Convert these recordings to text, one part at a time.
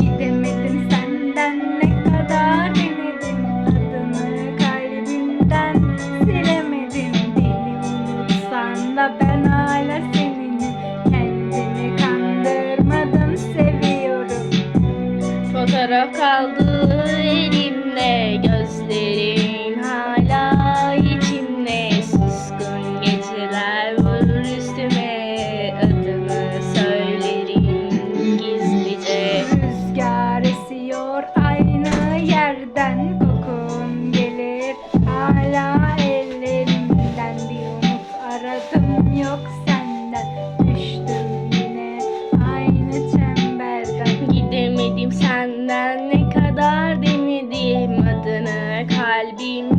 Gidemedim senden ne kadar denedim Adını kalbimden. Silemedim Beni unutsan ben hala seninim Kendini kandırmadım seviyorum. Fotoğraf kaldı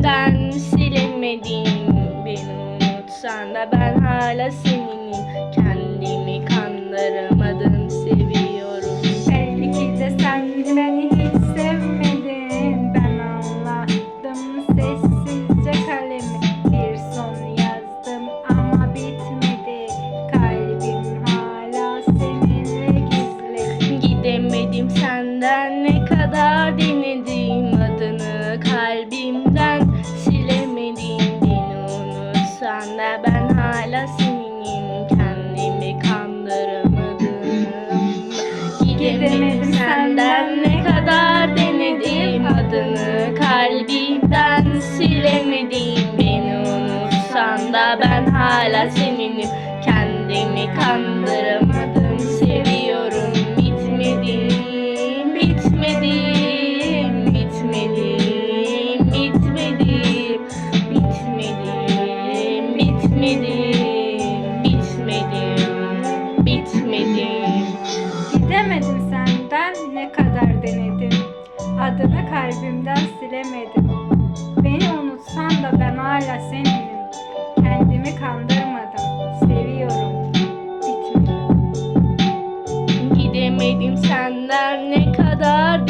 kalbimden silemedim Beni unutsan da ben hala seninim Kendimi kandıramadım seviyorum. Belki de sen beni hiç sevmedin. Ben anlattım sessizce kalemi. Bir son yazdım ama bitmedi. Kalbim hala seninle gizli. Gidemedim senden. Ne kadar denedim Adını kalbimden silemedim Beni unutsan da ben hala seninim Kendimi kandıramadım seviyorum Bitmedi, bitmedi, bitmedi, bitmedi, bitmedi, bitmedi, bitmedi, bitmedi. Gidemedim senden ne kadar denedim Adını kalbimden silemedim. Beni unutsan da ben hala seninim Kendimi kandırmadım Seviyorum Bitmedi Gidemedim senden ne kadar